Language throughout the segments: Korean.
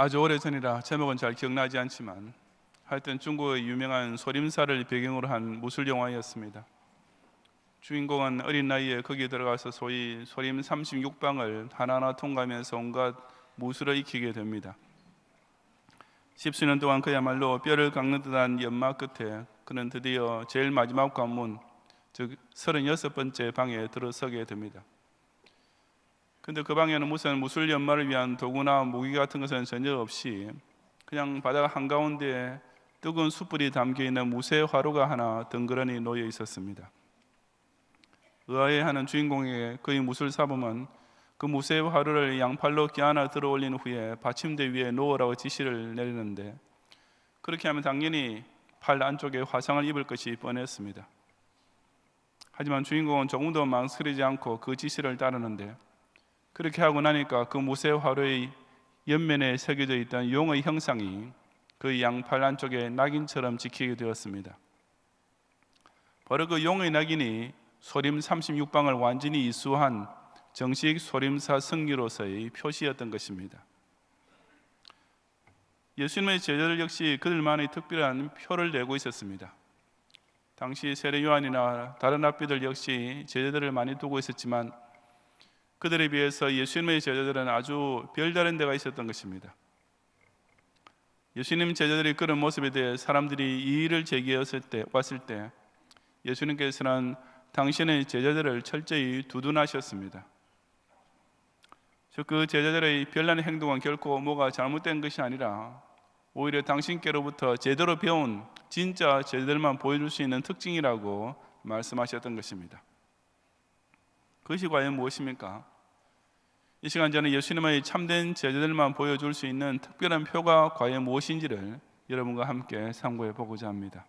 아주 오래전이라 제목은 잘 기억나지 않지만 하여튼 중국의 유명한 소림사를 배경으로 한 무술 영화였습니다. 주인공은 어린 나이에 거기에 들어가서 소위 소림 36방을 하나하나 통과하면서 온갖 무술을 익히게 됩니다. 십수년 동안 그야말로 뼈를 깎는 듯한 연마 끝에 그는 드디어 제일 마지막 관문 즉 36번째 방에 들어서게 됩니다. 근데 그 방에는 무슨 무술 연마를 위한 도구나 무기 같은 것은 전혀 없이 그냥 바닥 한가운데 뜨거운 숯불이 담겨 있는 무쇠 화로가 하나 덩그러니 놓여 있었습니다. 의아해하는 주인공에게 그의 무술 사범은 그 무쇠 화로를 양팔로 끼하나 들어 올린 후에 받침대 위에 놓으라고 지시를 내리는데 그렇게 하면 당연히 팔 안쪽에 화상을 입을 것이 뻔했습니다. 하지만 주인공은 조금도 망설이지 않고 그 지시를 따르는데 그렇게 하고 나니까 그 무쇠 화로의 옆면에 새겨져 있던 용의 형상이 그 양팔 안쪽에 낙인처럼 지키게 되었습니다. 바로 그 용의 낙인이 소림 36방을 완전히 이수한 정식 소림사 승리로서의 표시였던 것입니다. 예수님의 제자들 역시 그들만의 특별한 표를 내고 있었습니다. 당시 세례 요한이나 다른 rab비들 역시 제자들을 많이 두고 있었지만 그들에 비해서 예수님의 제자들은 아주 별다른 데가 있었던 것입니다. 예수님 제자들이 그런 모습에 대해 사람들이 이의를 제기했을 때 왔을 때 예수님께서는 당신의 제자들을 철저히 두둔하셨습니다. 그 제자들의 별난 행동은 결코 뭐가 잘못된 것이 아니라 오히려 당신께로부터 제대로 배운 진짜 제자들만 보여줄 수 있는 특징이라고 말씀하셨던 것입니다. 그것이 과연 무엇입니까? 이 시간 저는 예수님의 참된 제자들만 보여줄 수 있는 특별한 표가 과연 무엇인지를 여러분과 함께 상고해 보고자 합니다.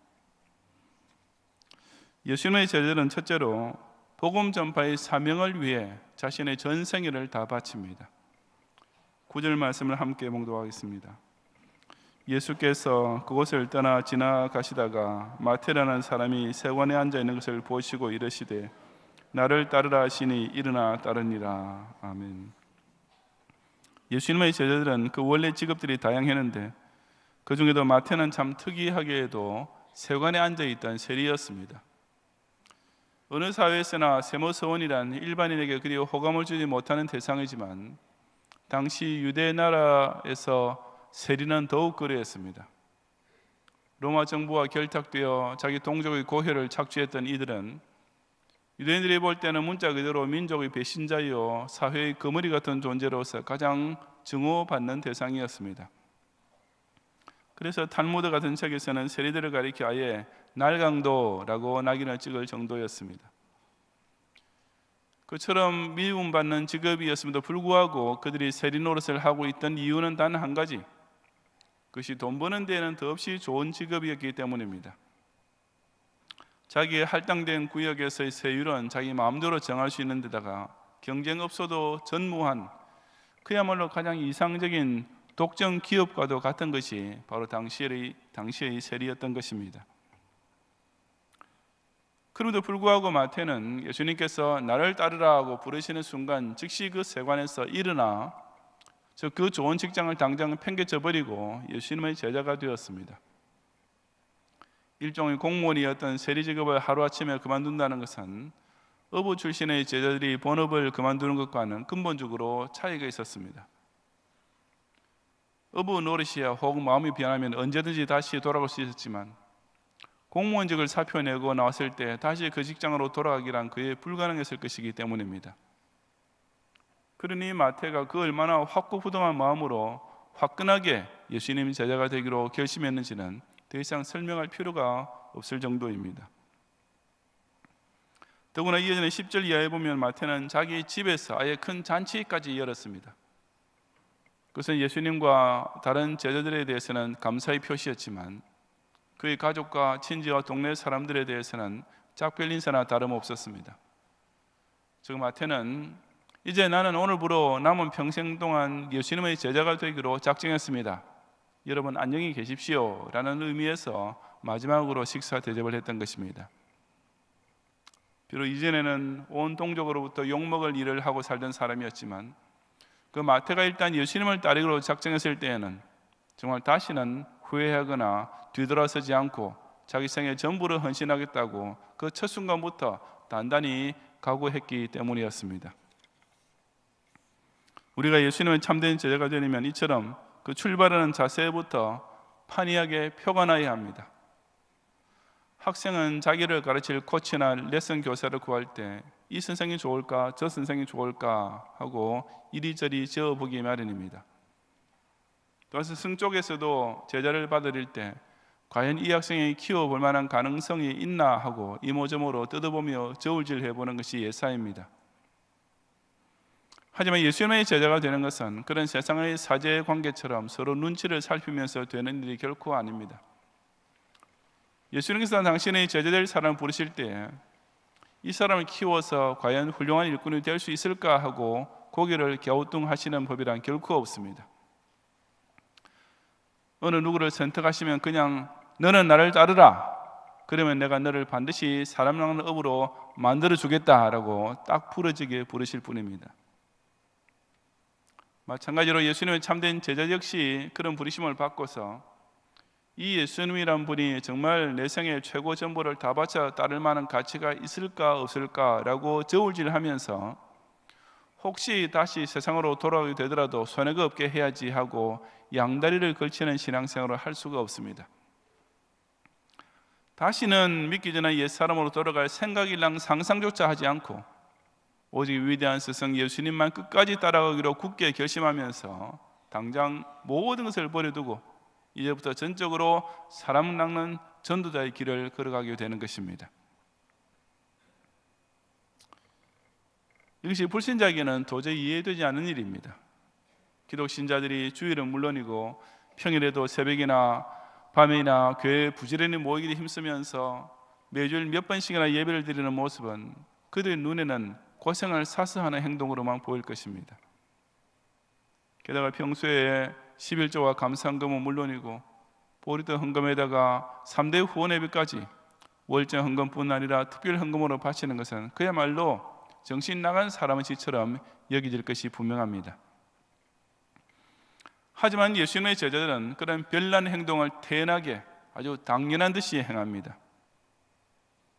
예수님의 제자들은 첫째로 복음 전파의 사명을 위해 자신의 전 생애를 다 바칩니다. 구절 말씀을 함께 봉독하겠습니다. 예수께서 그곳을 떠나 지나가시다가 마태라는 사람이 세관에 앉아 있는 것을 보시고 이르시되 나를 따르라 하시니 일어나 따르니라. 아멘. 예수님의 제자들은 그 원래 직업들이 다양했는데 그 중에도 마태는 참 특이하게도 세관에 앉아 있던 세리였습니다. 어느 사회에서나 세모서원이란 일반인에게 그리 호감을 주지 못하는 대상이지만 당시 유대 나라에서 세리는 더욱 그러했습니다. 로마 정부와 결탁되어 자기 동족의 고혈을 착취했던 이들은 유대인들이 볼 때는 문자 그대로 민족의 배신자요 사회의 거머리 같은 존재로서 가장 증오받는 대상이었습니다. 그래서 탈무드 같은 책에서는 세리들을 가리켜 아예 날강도라고 낙인을 찍을 정도였습니다. 그처럼 미움받는 직업이었음에도 불구하고 그들이 세리 노릇을 하고 있던 이유는 단 한 가지. 그것이 돈 버는 데에는 더없이 좋은 직업이었기 때문입니다. 자기의 할당된 구역에서의 세율은 자기 마음대로 정할 수 있는 데다가 경쟁 없어도 전무한 그야말로 가장 이상적인 독점 기업과도 같은 것이 바로 당시의 당시의 세리였던 것입니다. 그럼에도 불구하고 마태는 예수님께서 나를 따르라 하고 부르시는 순간 즉시 그 세관에서 일어나 그 좋은 직장을 당장 팽개쳐 버리고 예수님의 제자가 되었습니다. 일종의 공무원이었던 세리 직업을 하루아침에 그만둔다는 것은 어부 출신의 제자들이 본업을 그만두는 것과는 근본적으로 차이가 있었습니다. 어부 노릇이야 혹 마음이 변하면 언제든지 다시 돌아갈 수 있었지만 공무원직을 사표내고 나왔을 때 다시 그 직장으로 돌아가기란 그에 불가능했을 것이기 때문입니다. 그러니 마태가 그 얼마나 확고부동한 마음으로 화끈하게 예수님 제자가 되기로 결심했는지는 더 이상 설명할 필요가 없을 정도입니다. 더구나 이어지는 10절 이하에 보면 마태는 자기 집에서 아예 큰 잔치까지 열었습니다. 그것은 예수님과 다른 제자들에 대해서는 감사의 표시였지만 그의 가족과 친지와 동네 사람들에 대해서는 작별 인사나 다름없었습니다. 즉 마태는 이제 나는 오늘부로 남은 평생 동안 예수님의 제자가 되기로 작정했습니다. 여러분 안녕히 계십시오. 라는 의미에서 마지막으로 식사 대접을 했던 것입니다. 비록 이전에는 온 동족으로부터 욕먹을 일을 하고 살던 사람이었지만 그 마태가 일단 예수님을 따르기로 작정했을 때에는 정말 다시는 후회하거나 뒤돌아서지 않고 자기 생애 전부를 헌신하겠다고 그 첫 순간부터 단단히 각오했기 때문이었습니다. 우리가 예수님의 참된 제자가 되려면 이처럼 그 출발하는 자세부터 판이하게 표관해야 합니다. 학생은 자기를 가르칠 코치나 레슨 교사를 구할 때 이 선생이 좋을까 저 선생이 좋을까 하고 이리저리 지어보기 마련입니다. 또한 승 쪽에서도 제자를 받을 때 과연 이 학생이 키워볼 만한 가능성이 있나 하고 이모저모로 뜯어보며 저울질 해보는 것이 예사입니다. 하지만 예수님의 제자가 되는 것은 그런 세상의 사제 관계처럼 서로 눈치를 살피면서 되는 일이 결코 아닙니다. 예수님께서 당신의 제자될 사람을 부르실 때 이 사람을 키워서 과연 훌륭한 일꾼이 될 수 있을까 하고 고개를 갸우뚱하시는 법이란 결코 없습니다. 어느 누구를 선택하시면 그냥 너는 나를 따르라. 그러면 내가 너를 반드시 사람 낳는 업으로 만들어 주겠다라고 딱 부러지게 부르실 뿐입니다. 마찬가지로 예수님의 참된 제자 역시 그런 부르심을 받고서 이 예수님이란 분이 정말 내 생의 최고 전부를 다 바쳐 따를 만한 가치가 있을까 없을까라고 저울질하면서 혹시 다시 세상으로 돌아오게 되더라도 손해가 없게 해야지 하고 양다리를 걸치는 신앙생활을 할 수가 없습니다. 다시는 믿기 전에 옛 사람으로 돌아갈 생각이랑 상상조차 하지 않고 오직 위대한 스승 예수님만 끝까지 따라가기로 굳게 결심하면서 당장 모든 것을 버려두고 이제부터 전적으로 사람 낚는 전도자의 길을 걸어가게 되는 것입니다. 이것이 불신자에게는 도저히 이해되지 않는 일입니다. 기독 신자들이 주일은 물론이고 평일에도 새벽이나 밤이나 교회 부지런히 모이기 힘쓰면서 매주일 몇 번씩이나 예배를 드리는 모습은 그들의 눈에는 고생을 사서하는 행동으로만 보일 것입니다. 게다가 평소에 11조와 감상금은 물론이고 보리도 헌금에다가 3대 후원 예배까지 월정 헌금뿐 아니라 특별 헌금으로 바치는 것은 그야말로 정신 나간 사람의 지처럼 여기질 것이 분명합니다. 하지만 예수님의 제자들은 그런 별난 행동을 태연하게 아주 당연한 듯이 행합니다.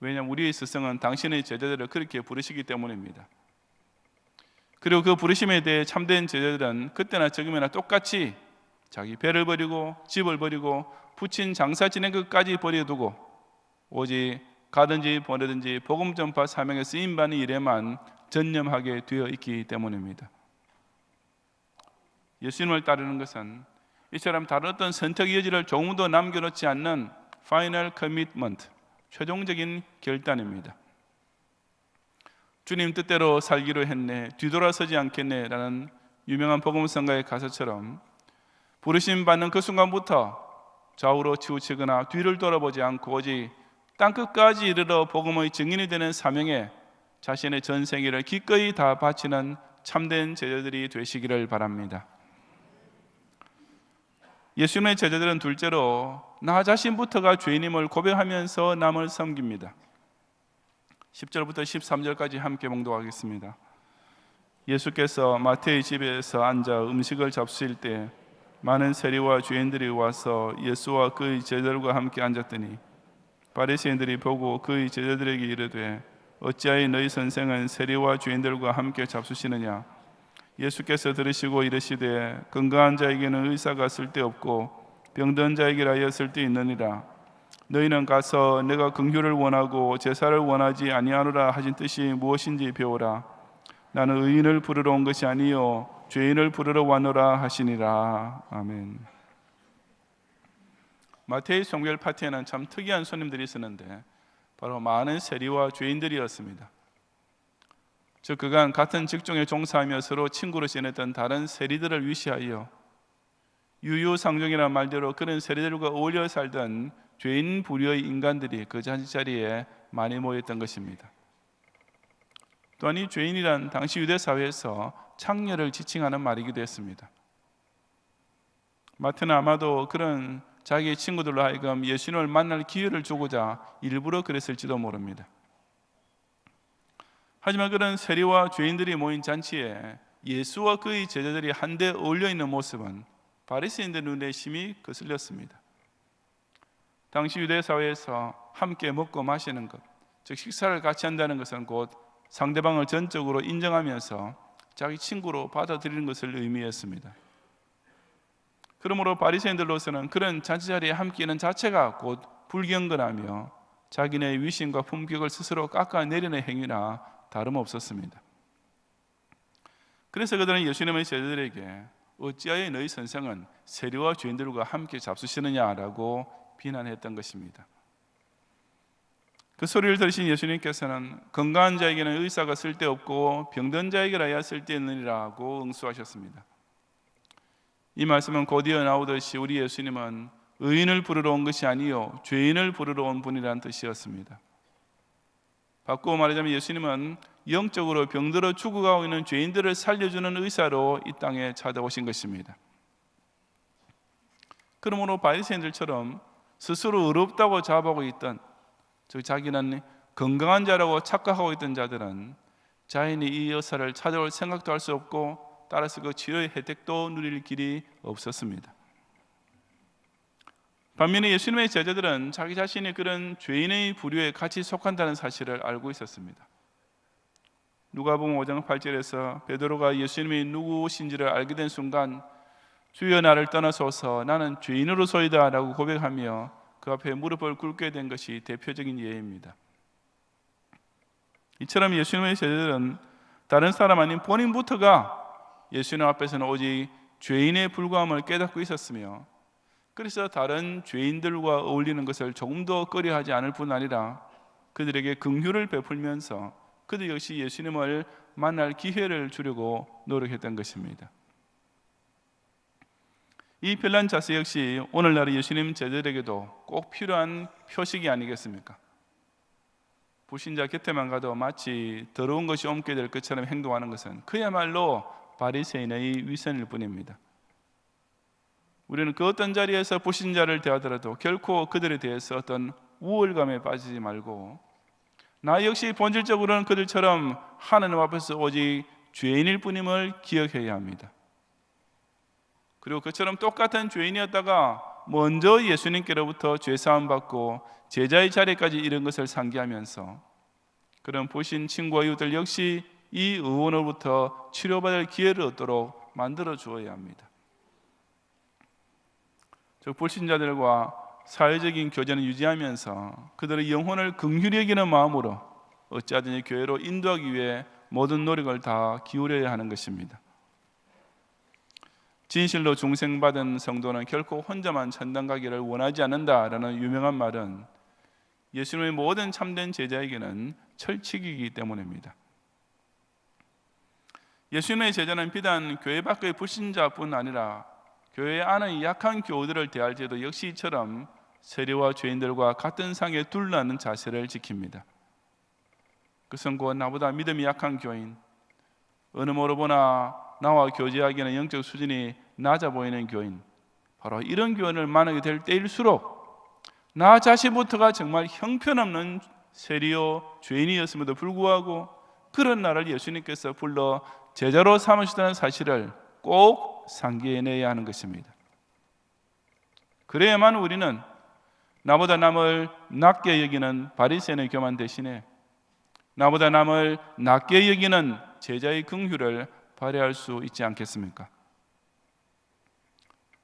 왜냐하면 우리의 스승은 당신의 제자들을 그렇게 부르시기 때문입니다. 그리고 그 부르심에 대해 참된 제자들은 그때나 지금이나 똑같이 자기 배를 버리고 집을 버리고 부친 장사 지낸 것까지 버려두고 오직 가든지 보내든지 복음 전파 사명에 쓰임 받는 일에만 전념하게 되어 있기 때문입니다. 예수님을 따르는 것은 이처럼 다른 어떤 선택 여지를 조금도 남겨놓지 않는 파이널 커미트먼트 최종적인 결단입니다. 주님 뜻대로 살기로 했네 뒤돌아서지 않겠네라는 유명한 복음성가의 가사처럼 부르심 받는 그 순간부터 좌우로 치우치거나 뒤를 돌아보지 않고 오직 땅 끝까지 이르러 복음의 증인이 되는 사명에 자신의 전 생애를 기꺼이 다 바치는 참된 제자들이 되시기를 바랍니다. 예수님의 제자들은 둘째로 나 자신부터가 죄인임을 고백하면서 남을 섬깁니다. 10절부터 13절까지 함께 봉독하겠습니다. 예수께서 마태의 집에서 앉아 음식을 잡수실 때 많은 세리와 죄인들이 와서 예수와 그의 제자들과 함께 앉았더니 바리새인들이 보고 그의 제자들에게 이르되 어찌하여 너희 선생은 세리와 죄인들과 함께 잡수시느냐 예수께서 들으시고 이르시되 건강한 자에게는 의사가 쓸데없고 병든 자에게라여 쓸데있느니라 너희는 가서 내가 긍휼을 원하고 제사를 원하지 아니하노라 하신 뜻이 무엇인지 배우라 나는 의인을 부르러 온 것이 아니요 죄인을 부르러 왔노라 하시니라. 아멘. 마태의 성별 파티에는 참 특이한 손님들이 있었는데 바로 많은 세리와 죄인들이었습니다. 즉 그간 같은 직종에 종사하며 서로 친구로 지냈던 다른 세리들을 위시하여 유유상종이라는 말대로 그런 세리들과 어울려 살던 죄인 부류의 인간들이 그 자리에 많이 모였던 것입니다. 또한 이 죄인이란 당시 유대 사회에서 창녀를 지칭하는 말이기도 했습니다. 마태는 아마도 그런 자기의 친구들로 하여금 예수님을 만날 기회를 주고자 일부러 그랬을지도 모릅니다. 하지만 그런 세리와 죄인들이 모인 잔치에 예수와 그의 제자들이 한데 어울려 있는 모습은 바리새인들 눈에 심히 거슬렸습니다. 당시 유대 사회에서 함께 먹고 마시는 것, 즉 식사를 같이 한다는 것은 곧 상대방을 전적으로 인정하면서 자기 친구로 받아들이는 것을 의미했습니다. 그러므로 바리새인들로서는 그런 잔치 자리에 함께 있는 자체가 곧 불경건하며 자기네 위신과 품격을 스스로 깎아내리는 행위나 다름없었습니다. 그래서 그들은 예수님의 제자들에게 어찌하여 너희 선생은 세리와 죄인들과 함께 잡수시느냐라고 비난했던 것입니다. 그 소리를 들으신 예수님께서는 건강한 자에게는 의사가 쓸데없고 병든 자에게라야 쓸데있느니라고 응수하셨습니다. 이 말씀은 곧이어 나오듯이 우리 예수님은 의인을 부르러 온 것이 아니요 죄인을 부르러 온 분이라는 뜻이었습니다. 바꾸어 말하자면 예수님은 영적으로 병들어 죽어가고 있는 죄인들을 살려주는 의사로 이 땅에 찾아오신 것입니다. 그러므로 바리새인들처럼 스스로 의롭다고 자부하고 있던 즉 자기는 건강한 자라고 착각하고 있던 자들은 자연히 이 여사를 찾아올 생각도 할 수 없고 따라서 그 치료의 혜택도 누릴 길이 없었습니다. 반면에 예수님의 제자들은 자기 자신이 그런 죄인의 부류에 같이 속한다는 사실을 알고 있었습니다. 누가복음 5장 8절에서 베드로가 예수님이 누구신지를 알게 된 순간 주여 나를 떠나소서 나는 죄인으로서이다라고 고백하며 그 앞에 무릎을 꿇게 된 것이 대표적인 예입니다. 이처럼 예수님의 제자들은 다른 사람 아닌 본인부터가 예수님 앞에서는 오직 죄인의 불과함을 깨닫고 있었으며 그래서 다른 죄인들과 어울리는 것을 조금 더 꺼려하지 않을 뿐 아니라 그들에게 긍휼을 베풀면서 그들 역시 예수님을 만날 기회를 주려고 노력했던 것입니다. 이 별난 자세 역시 오늘날의 예수님 제자들에게도 꼭 필요한 표식이 아니겠습니까? 불신자 곁에만 가도 마치 더러운 것이 옮게 될 것처럼 행동하는 것은 그야말로 바리새인의 위선일 뿐입니다. 우리는 그 어떤 자리에서 불신자를 대하더라도 결코 그들에 대해서 어떤 우월감에 빠지지 말고 나 역시 본질적으로는 그들처럼 하나님 앞에서 오직 죄인일 뿐임을 기억해야 합니다. 그리고 그처럼 똑같은 죄인이었다가 먼저 예수님께로부터 죄 사함 받고 제자의 자리까지 이른 것을 상기하면서 그런 보신 친구와 이웃들 역시 이 의원으로부터 치료받을 기회를 얻도록 만들어 주어야 합니다. 즉 불신자들과 사회적인 교제는 유지하면서 그들의 영혼을 긍휼히 여기는 마음으로 어찌하든지 교회로 인도하기 위해 모든 노력을 다 기울여야 하는 것입니다. 진실로 중생받은 성도는 결코 혼자만 천당 가기를 원하지 않는다라는 유명한 말은 예수님의 모든 참된 제자에게는 철칙이기 때문입니다. 예수님의 제자는 비단 교회 밖의 불신자뿐 아니라 교회 안의 약한 교우들을 대할 때도 역시 이처럼 세리와 죄인들과 같은 상에 둘라는 자세를 지킵니다. 그것은 곧 나보다 믿음이 약한 교인, 어느 모로 보나 나와 교제하기에는 영적 수준이 낮아 보이는 교인 바로 이런 교인을 만나게 될 때일수록 나 자신부터가 정말 형편없는 세리요 죄인이었음에도 불구하고 그런 나를 예수님께서 불러 제자로 삼으시다는 사실을 꼭 상기해내야 하는 것입니다. 그래야만 우리는 나보다 남을 낮게 여기는 바리새인의 교만 대신에 나보다 남을 낮게 여기는 제자의 긍휼을 발휘할 수 있지 않겠습니까?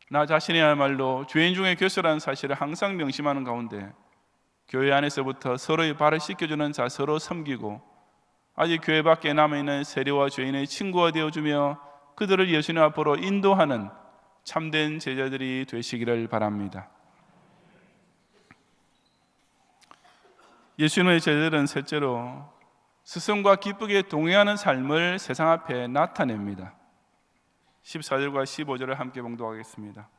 나 자신이야말로 죄인 중에 교수라는 사실을 항상 명심하는 가운데 교회 안에서부터 서로의 발을 씻겨주는 자 서로 섬기고 아직 교회 밖에 남아있는 세리와 죄인의 친구가 되어주며 그들을 예수님 앞으로 인도하는 참된 제자들이 되시기를 바랍니다. 예수님의 제자들은 셋째로 스승과 기쁘게 동행하는 삶을 세상 앞에 나타냅니다. 14절과 15절을 함께 봉독하겠습니다.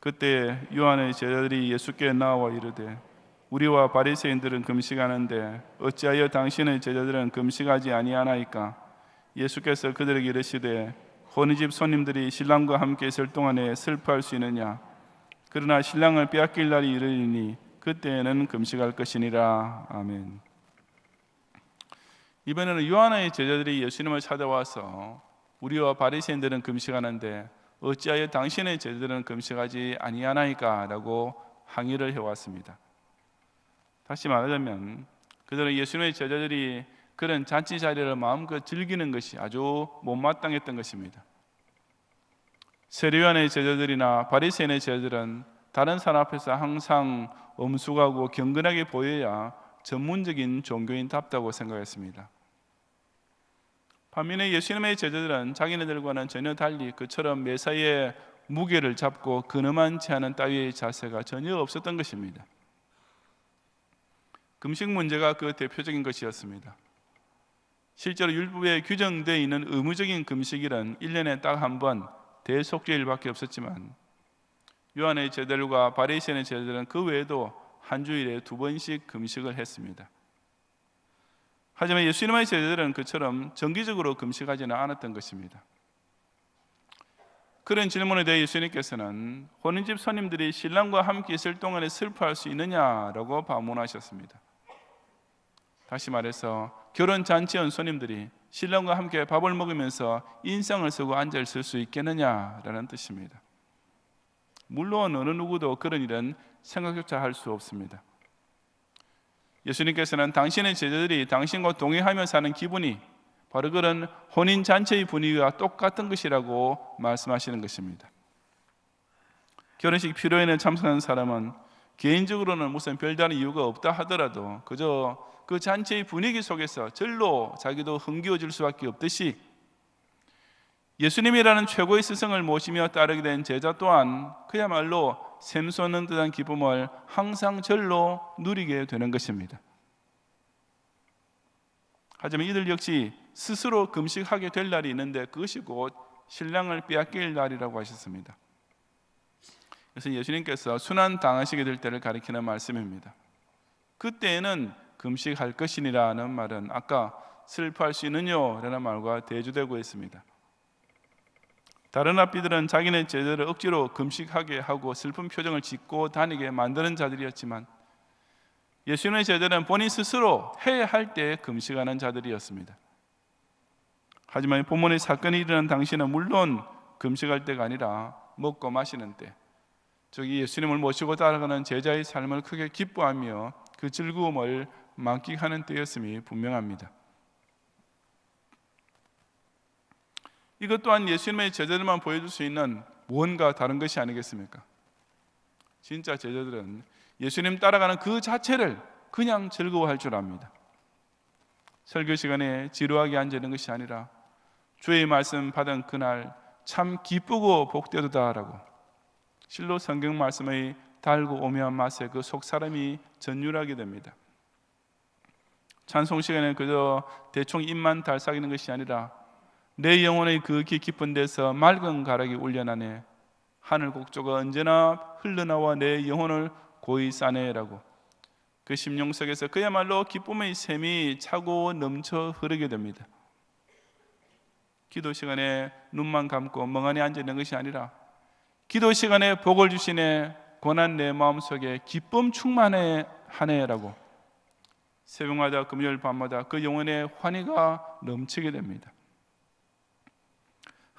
그때 요한의 제자들이 예수께 나와 이르되 우리와 바리새인들은 금식하는데 어찌하여 당신의 제자들은 금식하지 아니하나이까 예수께서 그들에게 이르시되 혼인집 손님들이 신랑과 함께 있을 동안에 슬퍼할 수 있느냐 그러나 신랑을 빼앗길 날이 이르리니 그때에는 금식할 것이니라 아멘. 이번에는 요한의 제자들이 예수님을 찾아와서 우리와 바리새인들은 금식하는데 어찌하여 당신의 제자들은 금식하지 아니하나이까라고 항의를 해왔습니다. 다시 말하자면 그들은 예수님의 제자들이 그런 잔치 자리를 마음껏 즐기는 것이 아주 못마땅했던 것입니다. 세례요한의 제자들이나 바리새인의 제자들은 다른 사람 앞에서 항상 엄숙하고 경건하게 보여야 전문적인 종교인답다고 생각했습니다. 반면에 예수님의 제자들은 자기네들과는 전혀 달리 그처럼 매사에 무게를 잡고 근엄한 제하는 따위의 자세가 전혀 없었던 것입니다. 금식 문제가 그 대표적인 것이었습니다. 실제로 율법에 규정되어 있는 의무적인 금식일은 1년에 딱 한 번 대속죄일밖에 없었지만 요한의 제자들과 바리새인의 제자들은 그 외에도 한 주일에 두 번씩 금식을 했습니다. 하지만 예수님의 제자들은 그처럼 정기적으로 금식하지는 않았던 것입니다. 그런 질문에 대해 예수님께서는 혼인집 손님들이 신랑과 함께 있을 동안에 슬퍼할 수 있느냐라고 반문하셨습니다. 다시 말해서 결혼 잔치 온 손님들이 신랑과 함께 밥을 먹으면서 인상을 쓰고 앉아 있을 수 있겠느냐라는 뜻입니다. 물론 어느 누구도 그런 일은 생각조차 할 수 없습니다. 예수님께서는 당신의 제자들이 당신과 동행하며 사는 기분이 바로 그런 혼인 잔치의 분위기와 똑같은 것이라고 말씀하시는 것입니다. 결혼식 피로에는 참석하는 사람은 개인적으로는 무슨 별다른 이유가 없다 하더라도 그저 그 잔치의 분위기 속에서 절로 자기도 흥겨워질 수밖에 없듯이 예수님이라는 최고의 스승을 모시며 따르게 된 제자 또한 그야말로 샘솟는 듯한 기쁨을 항상 절로 누리게 되는 것입니다. 하지만 이들 역시 스스로 금식하게 될 날이 있는데 그것이 곧 신랑을 빼앗길 날이라고 하셨습니다. 그래서 예수님께서 순환 당하시게 될 때를 가리키는 말씀입니다. 그때에는 금식할 것이니라는 말은 아까 슬퍼할 수 있느냐 라는 말과 대조되고 있습니다. 다른 앞비들은 자기네 제자를 억지로 금식하게 하고 슬픈 표정을 짓고 다니게 만드는 자들이었지만 예수님의 제자는 본인 스스로 해야 할 때 금식하는 자들이었습니다. 하지만 본문의 사건이 일어난 당시는 물론 금식할 때가 아니라 먹고 마시는 때, 저기 예수님을 모시고 따라가는 제자의 삶을 크게 기뻐하며 그 즐거움을 만끽하는 때였음이 분명합니다. 이것 또한 예수님의 제자들만 보여줄 수 있는 무언가 다른 것이 아니겠습니까? 진짜 제자들은 예수님 따라가는 그 자체를 그냥 즐거워할 줄 압니다. 설교 시간에 지루하게 앉아 있는 것이 아니라 주의 말씀 받은 그날 참 기쁘고 복되도다라고 실로 성경 말씀의 달고 오묘한 맛에 그 속 사람이 전율하게 됩니다. 찬송 시간에 그저 대충 입만 달싹이는 것이 아니라 내 영혼의 그 깊은 데서 맑은 가락이 울려나네. 하늘 곡조가 언제나 흘러나와 내 영혼을 고이 싸네라고. 그 심령 속에서 그야말로 기쁨의 샘이 차고 넘쳐 흐르게 됩니다. 기도 시간에 눈만 감고 멍하니 앉아 있는 것이 아니라 기도 시간에 복을 주시네. 고난 내 마음 속에 기쁨 충만해 하네라고 새벽마다 금요일 밤마다 그 영혼의 환희가 넘치게 됩니다.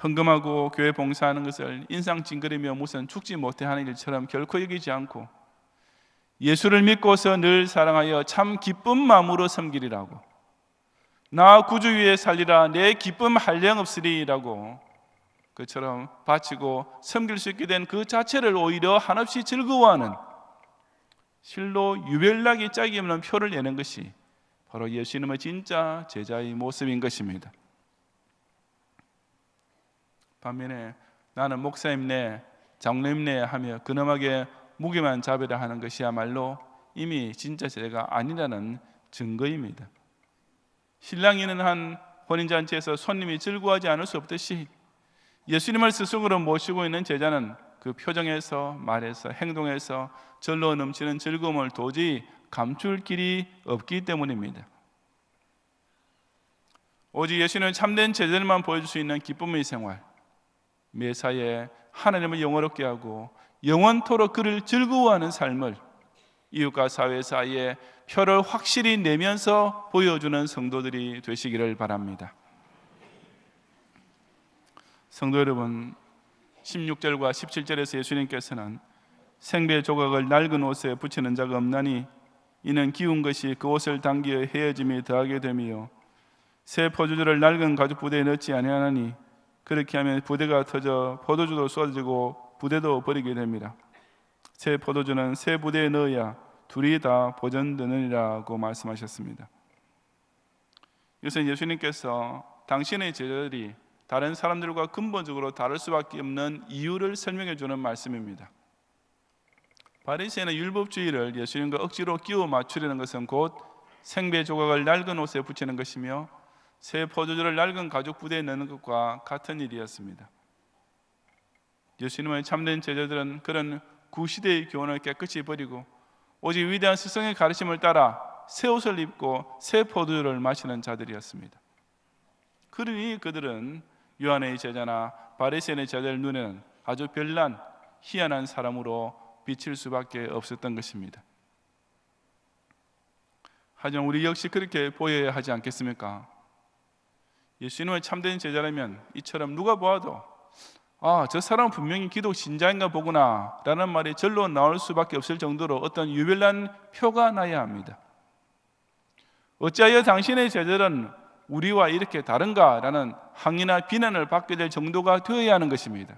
헌금하고 교회 봉사하는 것을 인상 찡그리며 무슨 죽지 못해 하는 일처럼 결코 여기지 않고 예수를 믿고서 늘 사랑하여 참 기쁜 마음으로 섬기리라고 나 구주 위에 살리라 내 기쁨 한량 없으리라고 그처럼 바치고 섬길 수 있게 된 그 자체를 오히려 한없이 즐거워하는 실로 유별나게 짝이 없는 표를 내는 것이 바로 예수님의 진짜 제자의 모습인 것입니다. 반면에 나는 목사님네, 장로님네 하며 근엄하게 무게만 잡으려 하는 것이야말로 이미 진짜 제가 아니라는 증거입니다. 신랑이는 한 혼인잔치에서 손님이 즐거워하지 않을 수 없듯이 예수님을 스승으로 모시고 있는 제자는 그 표정에서 말에서 행동에서 절로 넘치는 즐거움을 도저히 감출 길이 없기 때문입니다. 오직 예수는 참된 제자들만 보여줄 수 있는 기쁨의 생활, 매사에 하나님을 영원롭게 하고 영원토록 그를 즐거워하는 삶을 이웃과 사회 사이에 표를 확실히 내면서 보여주는 성도들이 되시기를 바랍니다. 성도 여러분, 16절과 17절에서 예수님께서는 생배 조각을 낡은 옷에 붙이는 자가 없나니 이는 기운 것이 그 옷을 당기어 헤어짐이 더하게 되며 새 포도주를 낡은 가죽 부대에 넣지 아니하나니 그렇게 하면 부대가 터져 포도주도 쏟아지고 부대도 버리게 됩니다. 새 포도주는 새 부대에 넣어야 둘이 다 보존되느니라고 말씀하셨습니다. 이것은 예수님께서 당신의 제자들이 다른 사람들과 근본적으로 다를 수밖에 없는 이유를 설명해 주는 말씀입니다. 바리새인의 율법주의를 예수님과 억지로 끼워 맞추려는 것은 곧 생배 조각을 낡은 옷에 붙이는 것이며 새 포도주를 낡은 가죽 부대에 넣는 것과 같은 일이었습니다. 예수님의 참된 제자들은 그런 구시대의 교훈을 깨끗이 버리고 오직 위대한 스승의 가르침을 따라 새 옷을 입고 새 포도주를 마시는 자들이었습니다. 그러니 그들은 요한의 제자나 바리새인의 제자들 눈에는 아주 별난 희한한 사람으로 비칠 수밖에 없었던 것입니다. 하지만 우리 역시 그렇게 보여야 하지 않겠습니까? 예수님의 참된 제자라면 이처럼 누가 보아도 아, 저 사람은 분명히 기독 신자인가 보구나 라는 말이 절로 나올 수밖에 없을 정도로 어떤 유별난 표가 나야 합니다. 어찌하여 당신의 제자들은 우리와 이렇게 다른가? 라는 항의나 비난을 받게 될 정도가 되어야 하는 것입니다.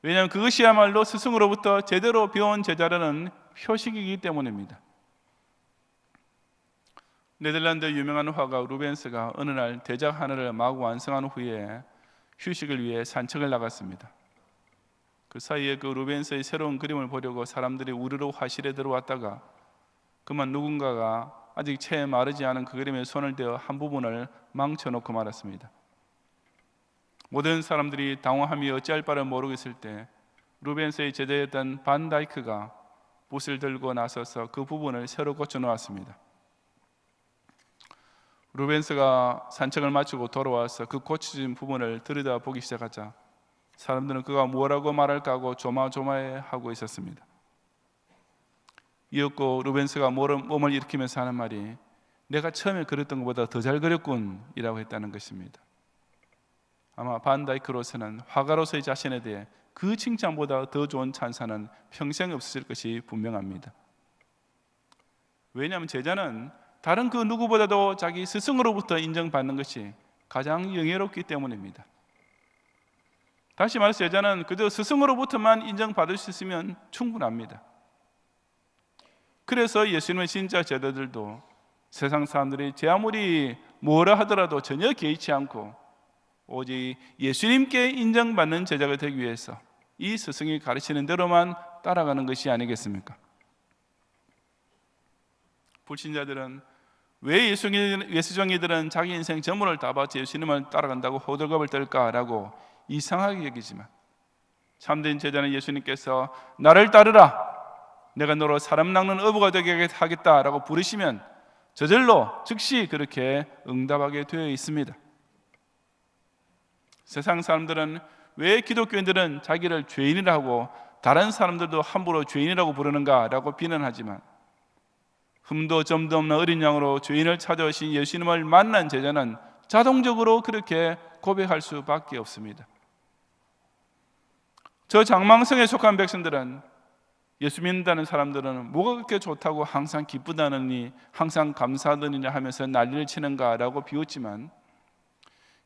왜냐하면 그것이야말로 스승으로부터 제대로 배운 제자라는 표식이기 때문입니다. 네덜란드 유명한 화가 루벤스가 어느 날 대작 하나를 마구 완성한 후에 휴식을 위해 산책을 나갔습니다. 그 사이에 그 루벤스의 새로운 그림을 보려고 사람들이 우르르 화실에 들어왔다가 그만 누군가가 아직 채 마르지 않은 그 그림에 손을 대어 한 부분을 망쳐놓고 말았습니다. 모든 사람들이 당황하며 어찌할 바를 모르겠을 때 루벤스의 제자였던 반 다이크가 붓을 들고 나서서 그 부분을 새로 고쳐 놓았습니다. 루벤스가 산책을 마치고 돌아와서 그 고쳐진 부분을 들여다보기 시작하자 사람들은 그가 뭐라고 말할까 하고 조마조마해 하고 있었습니다. 이었고 루벤스가 몸을 일으키면서 하는 말이 내가 처음에 그렸던 것보다 더 잘 그렸군 이라고 했다는 것입니다. 아마 반다이크로서는 화가로서의 자신에 대해 그 칭찬보다 더 좋은 찬사는 평생 없을 것이 분명합니다. 왜냐하면 제자는 다른 그 누구보다도 자기 스승으로부터 인정받는 것이 가장 영예롭기 때문입니다. 다시 말해서 여자는 그저 스승으로부터만 인정받을 수 있으면 충분합니다. 그래서 예수님의 진짜 제자들도 세상 사람들이 제 아무리 뭐라 하더라도 전혀 개의치 않고 오직 예수님께 인정받는 제자가 되기 위해서 이 스승이 가르치는 대로만 따라가는 것이 아니겠습니까? 불신자들은 왜 예수정이들은 자기 인생 전부를 다 바쳐 예수님을 따라간다고 호들갑을 떨까라고 이상하게 여기지만 참된 제자는 예수님께서 나를 따르라 내가 너로 사람 낚는 어부가 되게 하겠다라고 부르시면 저절로 즉시 그렇게 응답하게 되어 있습니다. 세상 사람들은 왜 기독교인들은 자기를 죄인이라고 다른 사람들도 함부로 죄인이라고 부르는가라고 비난하지만 흠도 점도 없는 어린 양으로 죄인을 찾아오신 예수님을 만난 제자는 자동적으로 그렇게 고백할 수밖에 없습니다. 저 장망성에 속한 백성들은 예수 믿는다는 사람들은 뭐가 그렇게 좋다고 항상 기쁘다느니 항상 감사하느냐 하면서 난리를 치는가라고 비웃지만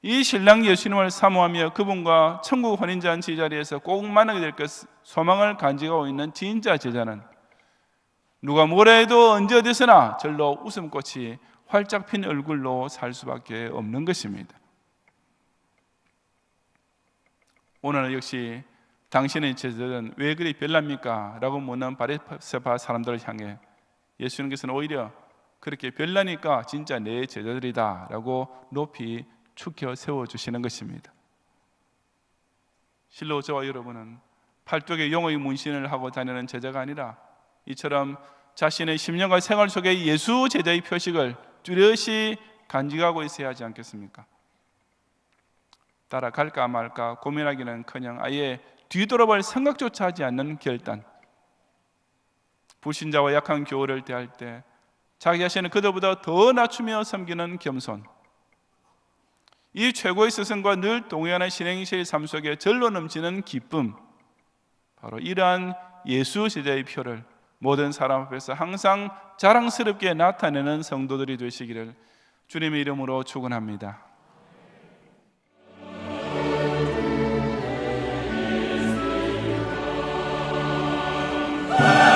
이 신랑 예수님을 사모하며 그분과 천국 혼인잔치 자리에서 꼭 만나게 될 것 소망을 간직하고 있는 진짜 제자는 누가 뭐라 해도 언제 어디서나 절로 웃음꽃이 활짝 핀 얼굴로 살 수밖에 없는 것입니다. 오늘 역시 당신의 제자들은 왜 그리 별납니까? 라고 묻는 바리새파 사람들을 향해 예수님께서는 오히려 그렇게 별나니까 진짜 내 제자들이다 라고 높이 축혀 세워주시는 것입니다. 실로 저와 여러분은 팔뚝에 용의 문신을 하고 다니는 제자가 아니라 이처럼 자신의 10년간 생활 속에 예수 제자의 표식을 뚜렷이 간직하고 있어야 하지 않겠습니까? 따라갈까 말까 고민하기는커녕 아예 뒤돌아볼 생각조차 하지 않는 결단. 불신자와 약한 교우를 대할 때 자기 자신을 그들보다 더 낮추며 섬기는 겸손. 이 최고의 스승과 늘 동행하는 신행실 삶 속에 절로 넘치는 기쁨 바로 이러한 예수 제자의 표를 모든 사람 앞에서 항상 자랑스럽게 나타내는 성도들이 되시기를 주님의 이름으로 축원합니다. Amen.